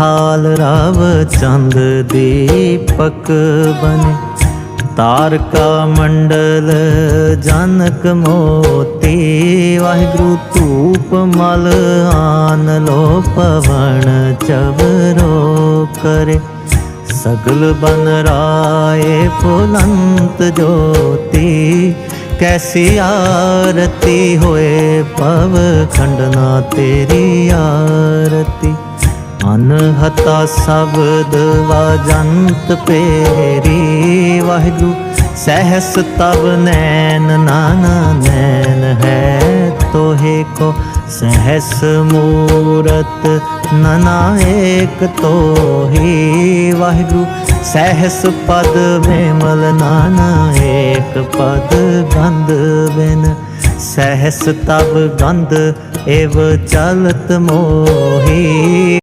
ਖਾਲ ਰਵ ਚੰਦ ਦੀਪਕ ਬਨੇ ਤਾਰਕਾ ਮੰਡਲ ਜਨਕ ਮੋਤੀ, ਵਾਹਿਗੁਰੂ ਧੂਪ ਮਲ ਆਨ ਲੋ ਪਵਨ ਚਵਰੋ ਕਰੇ। ਸਗਲ ਬਨ ਰਾਏ ਫੁਲੰਤ ਜੋਤੀ, ਕੈਸੀ ਆਰਤੀ ਹੋਏ ਪਵ ਖੰਡਨਾ ਤੇਰੀ ਆਰਤੀ। ਅਨਹਤਾ ਸ਼ਬਦ ਵਾਜੰਤ ਪੇਰੀ, ਵਾਹਿਗੁਰੂ ਸਹਿਸ ਤਬ ਨੈਣ, ਨਾਨਾ ਨੈਣ ਹੈ ਤੋਹੇ ਕੋ ਸਹਿਸ ਮੂਰਤ ਨਨਾ ਏਕ ਤੋਹੀ, ਵਾਹਿਗੁਰੂ ਸਹਿਸ ਪਦ ਵਿਮਲ, ਨਾਨਾ ਏਕ ਪਦ ਗੰਧ ਬਿਨ ਸਹਿਸ ਤਬ ਗੰਧ, ਏਵ ਚਲਤ ਮੋਹੀ।